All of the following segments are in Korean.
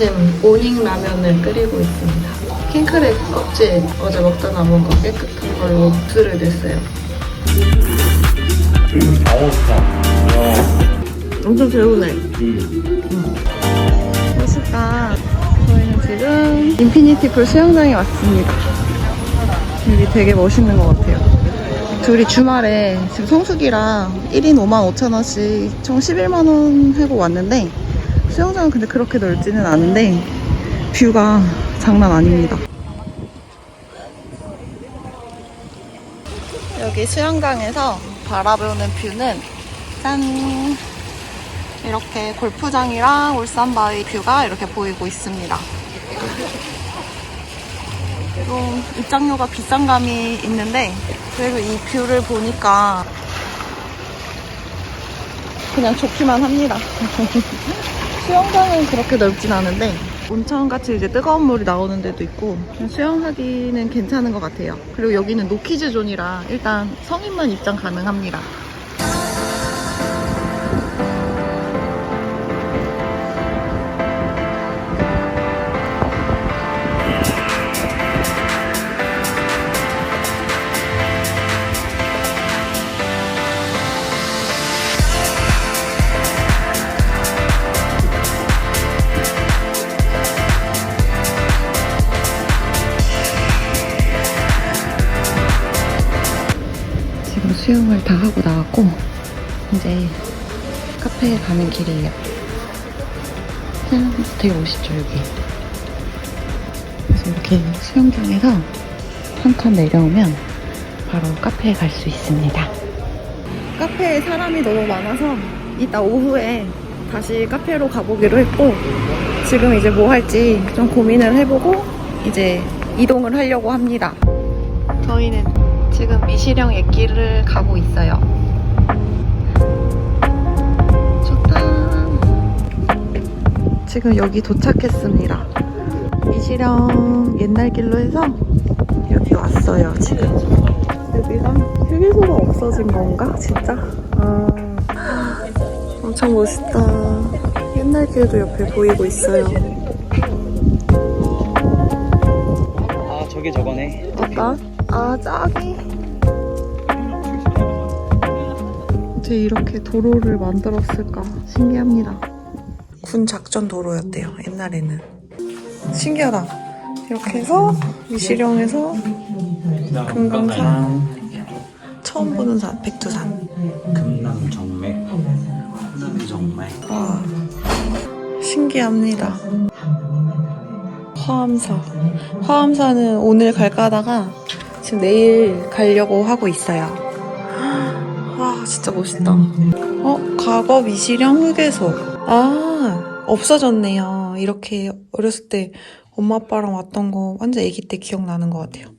아침 모닝 라면을 끓이고 있습니다. 킹크랩 껍질 어제 먹다 남은 거 깨끗한 걸로 술을 냈어요. 아우 좋다. 엄청 개운해. 음. 멋있다. 저희는 지금 인피니티 풀 수영장에 왔습니다. 여기 되게 멋있는 것 같아요. 둘이 주말에 지금 성수기랑 1인 5만 5천 원씩 총 11만 원 하고 왔는데 수영장은 근데 그렇게 넓지는 않은데 뷰가 장난 아닙니다. 여기 수영장에서 바라보는 뷰는 짠! 이렇게 골프장이랑 울산바위 뷰가 이렇게 보이고 있습니다. 좀 입장료가 비싼 감이 있는데 그래도 이 뷰를 보니까 그냥 좋기만 합니다. 수영장은 그렇게 넓진 않은데 온천같이 이제 뜨거운 물이 나오는 데도 있고 수영하기는 괜찮은 것 같아요. 그리고 여기는 노키즈 존이라 일단 성인만 입장 가능합니다. 나왔고 이제 카페에 가는 길이에요. 짠, 되게 멋있죠 여기. 그래서 이렇게 수영장에서 한 칸 내려오면 바로 카페에 갈 수 있습니다. 카페에 사람이 너무 많아서 이따 오후에 다시 카페로 가보기로 했고 지금 이제 뭐 할지 좀 고민을 해보고 이제 이동을 하려고 합니다. 저희는 지금 미시령 옛길을 가고 있어요. 지금 여기 도착했습니다. 미시령 옛날 길로 해서 여기 왔어요, 지금. 여기가 휴게소가 없어진 건가? 진짜? 아, 엄청 멋있다. 옛날 길도 옆에 보이고 있어요. 아 저게 저거네. 어떤? 아, 짝이. 어떻게 이렇게 도로를 만들었을까? 신기합니다. 군 작전 도로였대요, 옛날에는. 신기하다. 이렇게 해서 미시령에서 금강산 처음 보는 산, 백두산. 금남 정맥, 호남 정맥. 와, 신기합니다. 화암사. 화암사는 오늘 갈까 하다가 지금 내일 가려고 하고 있어요. 와, 진짜 멋있다. 어, 과거 미시령 휴게소. 아, 없어졌네요. 이렇게 어렸을 때 엄마 아빠랑 왔던 거 완전 아기 때 기억나는 것 같아요.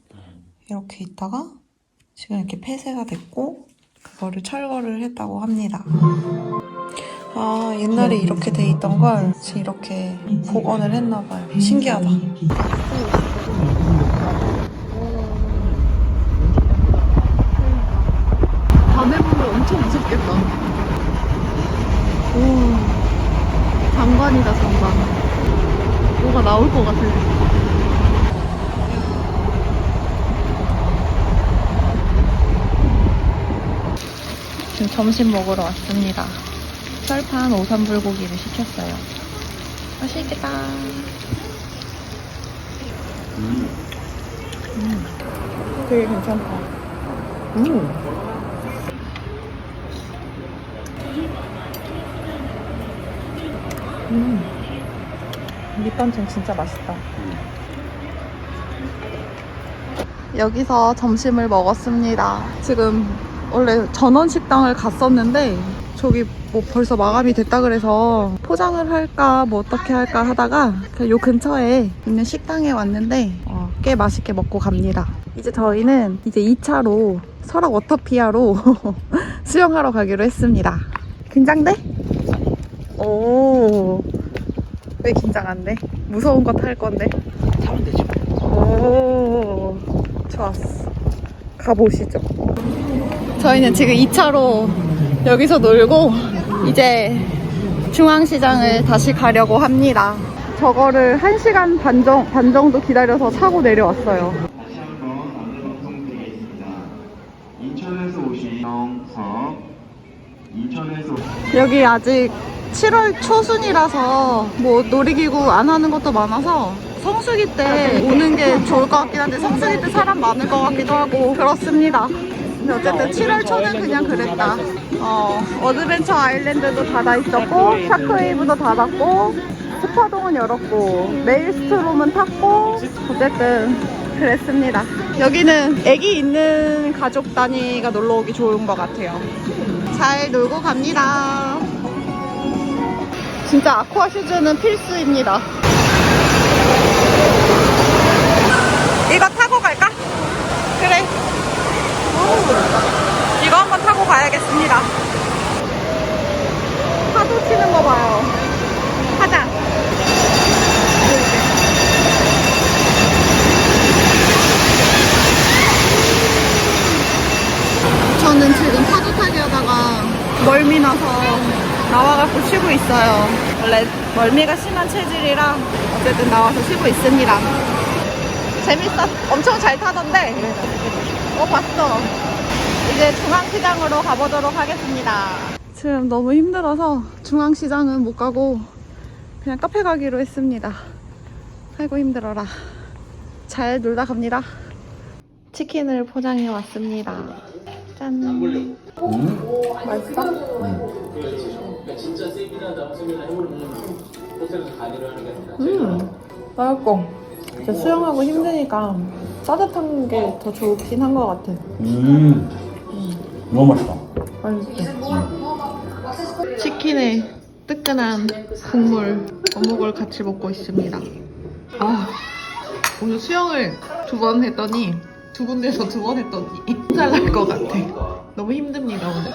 이렇게 있다가 지금 이렇게 폐쇄가 됐고 그거를 철거를 했다고 합니다. 아, 옛날에 이렇게 돼 있던 걸 지금 이렇게 복원을 했나 봐요. 신기하다. 밤에 보면 엄청 무섭겠다. 오, 장관이다, 장관. 뭐가 나올 것 같아. 지금 점심 먹으러 왔습니다. 철판 오삼 불고기를 시켰어요. 맛있겠다. 음. 되게 괜찮다. 음. 음. 밑반찬 진짜 맛있다. 여기서 점심을 먹었습니다. 지금 원래 전원 식당을 갔었는데 저기 뭐 벌써 마감이 됐다 그래서 포장을 할까 뭐 어떻게 할까 하다가 요 근처에 있는 식당에 왔는데 어, 꽤 맛있게 먹고 갑니다. 이제 저희는 이제 2차로 설악 워터피아로 수영하러 가기로 했습니다. 긴장돼? 오. 왜 긴장 안 돼? 무서운 거 탈 건데. 타면 되지. 오. 좋았어. 가보시죠. 저희는 지금 2차로 여기서 놀고 이제 중앙시장을 다시 가려고 합니다. 저거를 1시간 반, 정, 반 정도 기다려서 차고 내려왔어요. 다시 한번 안내 방송드리겠습니다. 인천에서 오신 영석, 인천에서 여기 아직 7월 초순이라서 뭐 놀이기구 안 하는 것도 많아서 성수기 때 오는 게 좋을 것 같긴 한데 성수기 때 사람 많을 것 같기도 하고 그렇습니다. 근데 어쨌든 7월 초는 그냥 그랬다. 어, 어드벤처 아일랜드도 닫아 있었고 샤크웨이브도 닫았고 스파동은 열었고 메일스트롬은 탔고 어쨌든 그랬습니다. 여기는 애기 있는 가족 단위가 놀러 오기 좋은 것 같아요. 잘 놀고 갑니다. 진짜 아쿠아 슈즈는 필수입니다. 이거 타고 갈까? 그래. 이거 한번 타고 가야겠습니다. 파도 치는 거 봐요. 하자. 저는 지금 파도 타기 하다가 멀미 나서 나와갖고 쉬고 있어요. 원래 멀미가 심한 체질이라 어쨌든 나와서 쉬고 있습니다. 재밌어. 엄청 잘 타던데. 어, 봤어. 이제 중앙시장으로 가보도록 하겠습니다. 지금 너무 힘들어서 중앙시장은 못 가고 그냥 카페 가기로 했습니다. 아이고 힘들어라. 잘 놀다 갑니다. 치킨을 포장해 왔습니다. 짠. 맛있어? 음, 맛있고. 진짜 수영하고 힘드니까 따뜻한 게 더 좋긴 한 것 같아. 음. 너무 맛있다. 맛있어. 치킨에 뜨끈한 국물, 어묵을 같이 먹고 있습니다. 아, 오늘 수영을 두 번 했더니 두 군데서 두 번 했더니 살날것 같아. 너무 힘듭니다 오늘.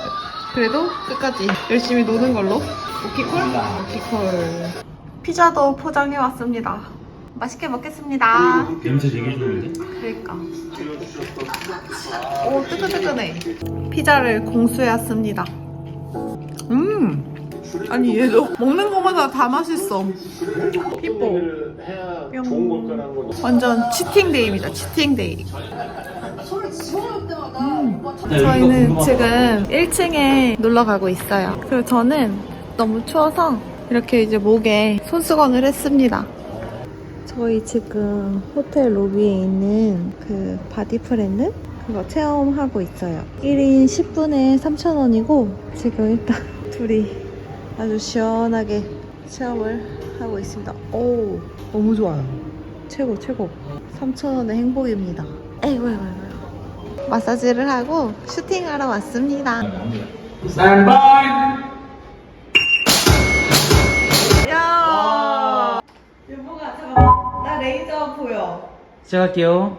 그래도 끝까지 열심히 노는 걸로. 오키콜? 오키콜. 피자도 포장해 왔습니다. 맛있게 먹겠습니다. 냄새 되게 좋은데? 그러니까. 오 뜨끈뜨끈해. 피자를 공수해 왔습니다. 음. 아니 얘도 먹는 거마다 다 맛있어. 이뻐. 뿅. 완전 치팅데이입니다. 치팅데이. 음. 저희는 지금 1층에 놀러 가고 있어요. 그리고 저는 너무 추워서 이렇게 이제 목에 손수건을 했습니다. 저희 지금 호텔 로비에 있는 그 바디프렌드 그거 체험하고 있어요. 1인 10분에 3,000원이고 지금 일단 둘이 아주 시원하게 체험을 하고 있습니다. 오, 너무 좋아요. 최고 최고. 3,000원의 행복입니다. 에이구 에이구 에이구. 마사지를 하고 슈팅하러 왔습니다. 야. 여보가 잠깐만. 나 레이저 보여. 시작할게요.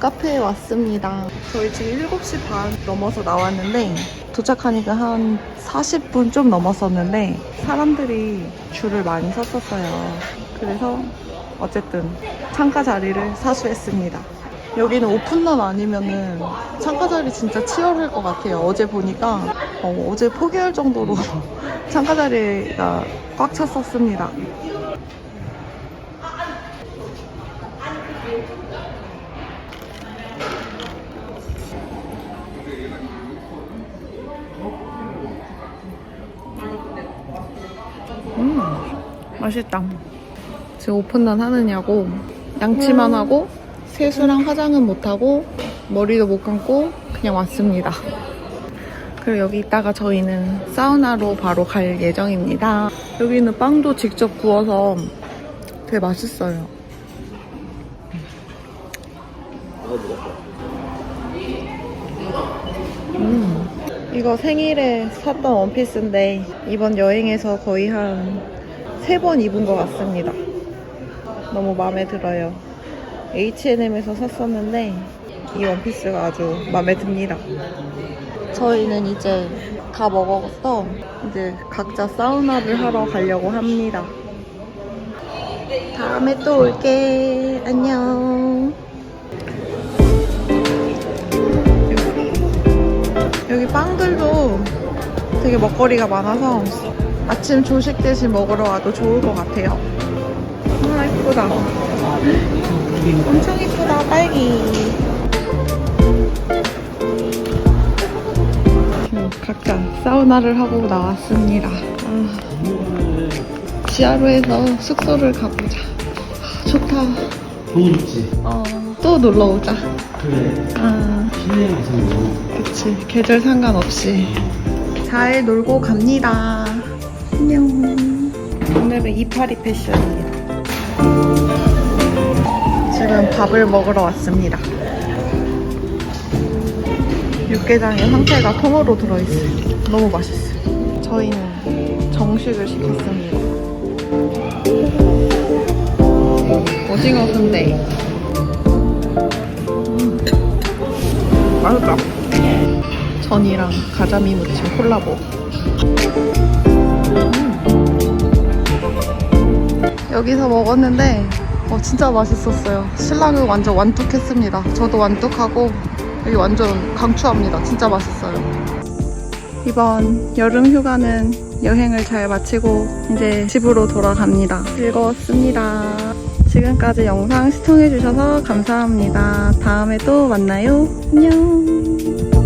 카페에 왔습니다. 저희 지금 7시 반 넘어서 나왔는데 도착하니까 한 40분 좀 넘었었는데 사람들이 줄을 많이 섰었어요. 그래서 어쨌든 창가 자리를 사수했습니다. 여기는 오픈런 아니면은 창가 자리 진짜 치열할 것 같아요. 어제 보니까 어, 제 포기할 정도로 창가 자리가 꽉 찼었습니다. 음, 맛있다. 지금 오픈런 하느냐고 양치만 하고 세수랑 화장은 못하고 머리도 못 감고 그냥 왔습니다. 그리고 여기 있다가 저희는 사우나로 바로 갈 예정입니다. 여기는 빵도 직접 구워서 되게 맛있어요. 음, 이거 생일에 샀던 원피스인데 이번 여행에서 거의 한 세 번 입은 것 같습니다. 너무 마음에 들어요. H&M에서 샀었는데 이 원피스가 아주 마음에 듭니다. 저희는 이제 다 먹어서 이제 각자 사우나를 하러 가려고 합니다. 다음에 또 올게. 안녕. 여기 빵들도 되게 먹거리가 많아서 아침 조식 대신 먹으러 와도 좋을 것 같아요. 아, 이쁘다. 엄청 이쁘다, 딸기. 지금 각자 사우나를 하고 나왔습니다. 아, 지하로에서 숙소를 가보자. 아, 좋다. 너무 좋지? 어, 또 놀러 오자. 그래. 아, 가서. 그치. 계절 상관없이. 잘 놀고 갑니다. 오늘은 이파리 패션입니다. 지금 밥을 먹으러 왔습니다. 육개장의 상태가 통으로 들어있어요. 너무 맛있어요. 저희는 정식을 시켰습니다. 오징어 순대. 음. 맛있다. 전이랑 가자미 무침 콜라보. 여기서 먹었는데 어, 진짜 맛있었어요. 신랑은 완전 완뚝했습니다. 저도 완뚝하고 여기 완전 강추합니다. 진짜 맛있어요. 이번 여름 휴가는 여행을 잘 마치고 이제 집으로 돌아갑니다. 즐거웠습니다. 지금까지 영상 시청해주셔서 감사합니다. 다음에 또 만나요. 안녕.